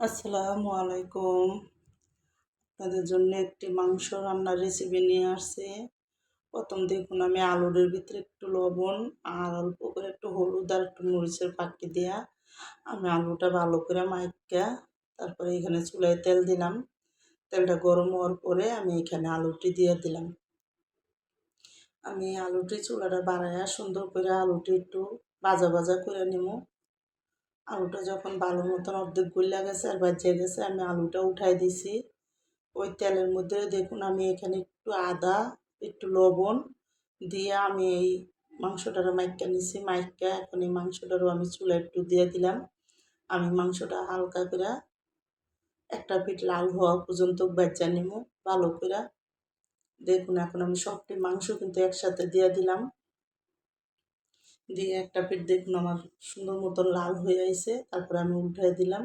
আসসালামু আলাইকুম। আপনাদের জন্য একটি মাংস রান্নার রেসিপি নিয়ে আসছি। প্রথম দেখুন, আমি আলুর ভিতরে একটু লবণ আর অল্প করে একটু হলুদ আর একটু মরিচের পাকি দেওয়া আমি আলুটা ভালো করে মাইকা তারপরে এখানে চুলায় তেল দিলাম। তেলটা গরম হওয়ার পরে আমি এখানে আলুটি দিয়ে দিলাম। আমি আলুটি চুলাটা বাড়াইয়া সুন্দর করে আলুটি একটু ভাজা ভাজা করে নেব আলুটা যখন ভালো মতন অর্ধেক গলিয়া গেছে আর বাজিয়ে গেছে, আমি আলুটা উঠাই দিছি। ওই তেলের মধ্যে দেখুন আমি এখানে একটু আদা, একটু লবণ দিয়ে আমি এই মাংসটারও মাইকা নিছি। মাইকা এখন এই মাংসটারও আমি চুলা একটু দিয়ে দিলাম। আমি মাংসটা হালকা করে একটা পিঠ লাল হওয়া পর্যন্ত বাচ্চা নিব ভালো করে। দেখুন এখন আমি সবটি মাংস কিন্তু একসাথে দিয়ে দিলাম। দিয়ে একটা পিঠ দেখুন আমার সুন্দর মতন লাল হয়ে আইছে, তারপরে আমি উল্টাই দিলাম।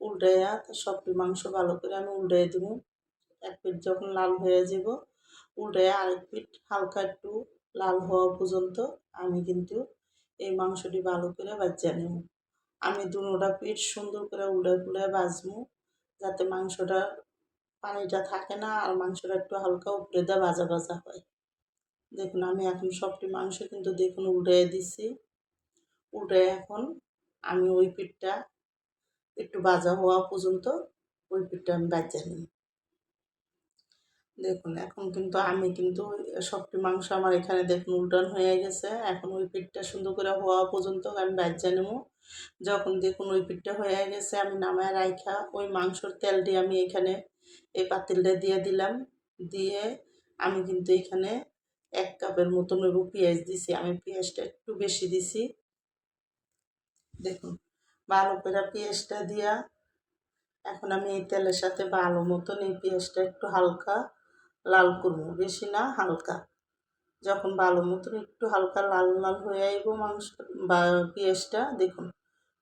উল্টাইয়া সব মাংস ভালো করে আমি উল্টাই দিব। এক পিঠ যখন লাল হয়ে যাব উল্টাইয়া আরেক পিঠ হালকা একটু লাল হওয়া পর্যন্ত আমি কিন্তু এই মাংসটি ভালো করে বাচ্চা নেব। আমি দুটা পিঠ সুন্দর করে উল্টায় ফুলায় বাজবো, যাতে মাংসটা পানিটা থাকে না আর মাংসটা একটু হালকা উপরে দেওয়া ভাজা ভাজা হয়। দেখুন, আমি এখন সবটি মাংস কিন্তু দেখুন উল্টে দিছি উল্টে এখন আমি ওই পিঠটা একটু ভাজা হওয়া পর্যন্ত ওই পিঠটা আমি বাজা নিই। দেখুন, এখন কিন্তু আমি কিন্তু সবটি মাংস আমার এখানে দেখুন উল্টান হয়ে গেছে। এখন ওই পিঠটা সুন্দর করে হওয়া পর্যন্ত আমি বাজ্যা নেব। যখন দেখুন ওই পিঠটা হয়ে গেছে, আমি নামায় রাইখা ওই মাংসর তেলটি আমি এখানে এই পাতিলটা দিয়ে দিলাম। দিয়ে আমি কিন্তু এখানে এক কাপের মতন নেব পেঁয়াজ দিছি। আমি পেঁয়াজটা একটু বেশি দিছি। দেখুন, ভালো করে পেঁয়াজটা দিয়া এখন আমি এই তেলের সাথে ভালো মতন এই পেঁয়াজটা একটু হালকা লাল করব। বেশি না, হালকা। যখন ভালো মতন একটু হালকা লাল লাল হয়ে আইব মাংস বা পেঁয়াজটা, দেখুন,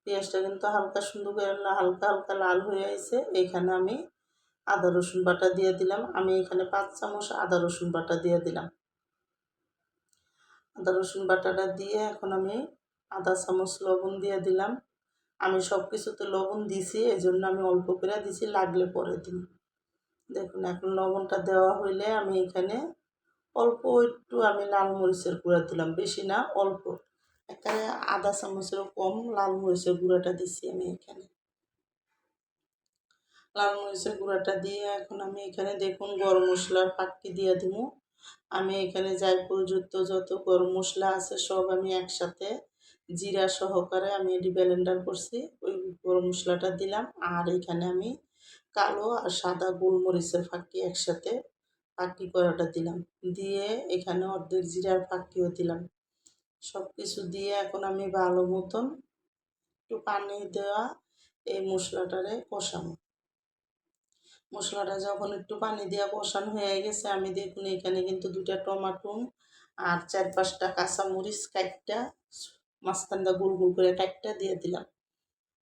পেঁয়াজটা কিন্তু হালকা সুন্দর করে হালকা হালকা লাল হয়ে আইছে। এখানে আমি আদা, রসুন বাটা দিয়ে দিলাম। আমি এখানে পাঁচ চামচ আদা, রসুন বাটা দিয়ে দিলাম। আদা, রসুন বাটাটা দিয়ে এখন আমি আধা চামচ লবণ দিয়ে দিলাম। আমি সব কিছুতে লবণ দিছি এই জন্য আমি অল্প করে দিছি, লাগলে পরে দিন দেখুন, এখন লবণটা দেওয়া হইলে আমি এখানে অল্প একটু আমি লাল মরিচের গুঁড়া দিলাম, বেশি না, অল্প। এখানে আধা চামচেরও কম লাল মরিচের গুঁড়াটা দিছি আমি এখানে। লাল মরিচের গুঁড়াটা দিয়ে এখন আমি এখানে দেখুন, গরম মশলার পাটকি দিয়ে দিব। আমি এখানে জায়ফল যুক্ত যত গরম মশলা আছে সব আমি একসাথে জিরা সহকারে আমি এটি ব্যালেন্ডার করছি। ওই গরম মশলাটা দিলাম আর এখানে আমি কালো আর সাদা গোলমরিচের ফাঁকি একসাথে ফাঁকি করাটা দিলাম। দিয়ে এখানে অর্ধেক জিরার ফাঁকিও দিলাম। সব কিছু দিয়ে এখন আমি ভালো মতন একটু পানি দেওয়া এই মশলাটারে কষানো মশলাটা যখন একটু পানি দিয়ে কষানো হয়ে গেছে, আমি দেখুন এখানে কিন্তু দুটা টমাটো আর চার পাঁচটা কাঁচামরিচ কাটটা মাঝখানটা গুল গুল করে কাটটা দিয়ে দিলাম।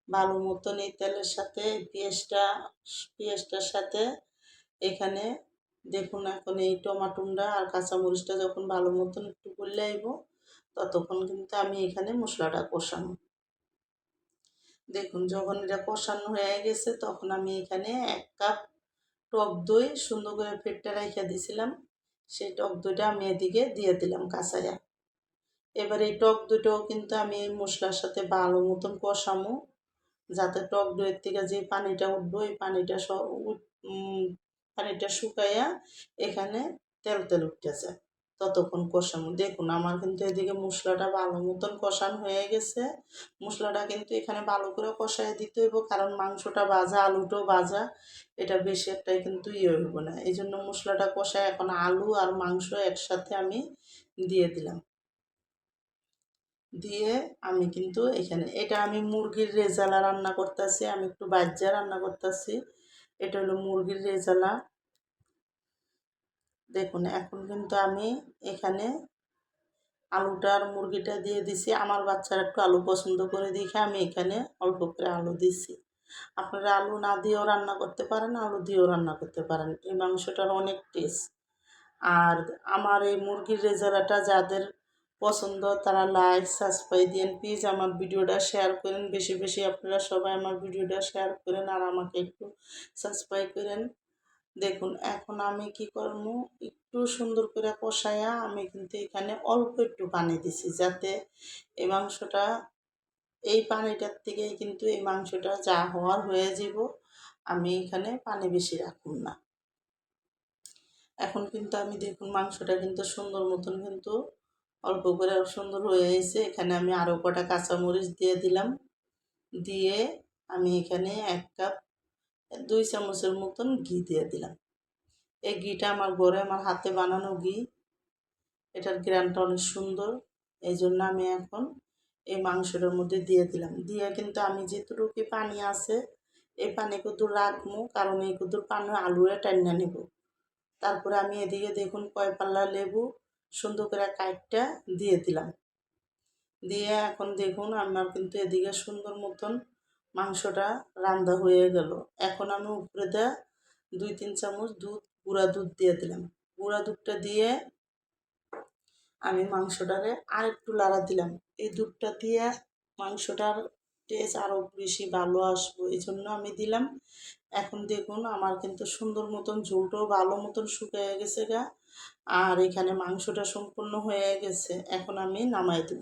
ভালো মতন এই তেলের সাথে, পেঁয়াজটা, পেঁয়াজটার সাথে এখানে দেখুন এখন এই টমাটোটা আর কাঁচামরিচটা যখন ভালো মতন একটু করলে আইব, ততক্ষণ কিন্তু আমি এখানে মশলাটা কষানো দেখুন যখন এটা কষানো হয়ে গেছে, তখন আমি এখানে এক কাপ টক দই সুন্দর করে ফেটটা রেখে দিয়েছিলাম। সেই টক দইটা আমি এদিকে দিয়ে দিলাম কাঁচাইয়া। এবার এই টক দইটাও কিন্তু আমি এই মশলার সাথে ভালো মতন কষামো, যাতে টক দইয়ের থেকে যে পানিটা উঠবো, এই পানিটা পানিটা শুকাইয়া এখানে তেল তেল উঠতেছে। ততক্ষণ কষানো দেখুন, আমার কিন্তু এদিকে মশলাটা ভালো মতন কষান হয়ে গেছে। মশলাটা কিন্তু এখানে ভালো করে কষাই দিতে হইব, কারণ মাংসটা ভাজা, আলুটাও ভাজা, এটা বেশি একটাই কিন্তু ইয়ে হইব না। এই জন্য মশলাটা কষায় এখন আলু আর মাংস একসাথে আমি দিয়ে দিলাম। দিয়ে আমি কিন্তু এখানে, এটা আমি মুরগির রেজালা রান্না করতেছি, আমি একটু বাজ্যা রান্না করতেছি। এটা হলো মুরগির রেজালা। দেখুন, এখন কিন্তু আমি এখানে আলুটা আর মুরগিটা দিয়ে দিছি। আমার বাচ্চারা একটু আলু পছন্দ করে দেখে আমি এখানে অল্প করে আলু দিছি। আপনারা আলু না দিয়েও রান্না করতে পারেন, আলু দিয়েও রান্না করতে পারেন। এই মাংসটার অনেক টেস্ট আর আমার এই মুরগির রেজালাটা যাদের পছন্দ, তারা লাইক সাবস্ক্রাইব দিন প্লিজ আমার ভিডিওটা শেয়ার করেন। বেশি বেশি আপনারা সবাই আমার ভিডিওটা শেয়ার করেন আর আমাকে একটু সাবস্ক্রাইব করেন। দেখুন, এখন আমি কি করব? একটু সুন্দর করে কষায়া আমি কিন্তু এখানে অল্প একটু পানি দিছি যাতে এই মাংসটা, এই পানিটার থেকেই কিন্তু এই মাংসটা যা হওয়ার হয়ে যাব। আমি এখানে পানি বেশি রাখুন না। এখন কিন্তু আমি দেখুন মাংসটা কিন্তু সুন্দর মতন কিন্তু অল্প করে সুন্দর হয়ে এসে এখানে আমি আরও কটা কাঁচামরিচ দিয়ে দিলাম। দিয়ে আমি এখানে এক কাপ দুই চামচের মতন ঘি দিয়ে দিলাম। এই ঘিটা আমার ঘরে আমার হাতে বানানো ঘি। এটার গ্রানটা অনেক সুন্দর। এই জন্য আমি এখন এই মাংসটার মধ্যে দিয়ে দিলাম। দিয়ে কিন্তু আমি যেটুকু পানি আছে, এই পানি কুতুর রাখব, কারণ এই কুতুর পানি আলুয়ে টান্না নেব। তারপরে আমি এদিকে দেখুন কয় পাল্লা লেবু সুন্দর করে কাইটটা দিয়ে দিলাম। দিয়ে এখন দেখুন আমার কিন্তু এদিকে সুন্দর মতন মাংসটা রান্না হয়ে গেল। এখন আমি উপরে দেওয়া দুই তিন চামচ দুধ, গুঁড়া দুধ দিয়ে দিলাম। গুঁড়া দুধটা দিয়ে আমি মাংসটারে আর একটু লাড়া দিলাম। এই দুধটা দিয়ে মাংসটার টেস্ট আরও বেশি ভালো আসব। এই জন্য আমি দিলাম। এখন দেখুন আমার কিন্তু সুন্দর মতন ঝোলটাও ভালো মতন শুকিয়ে গেছে গা। আর এখানে মাংসটা সম্পূর্ণ হয়ে গেছে। এখন আমি নামাই দেব।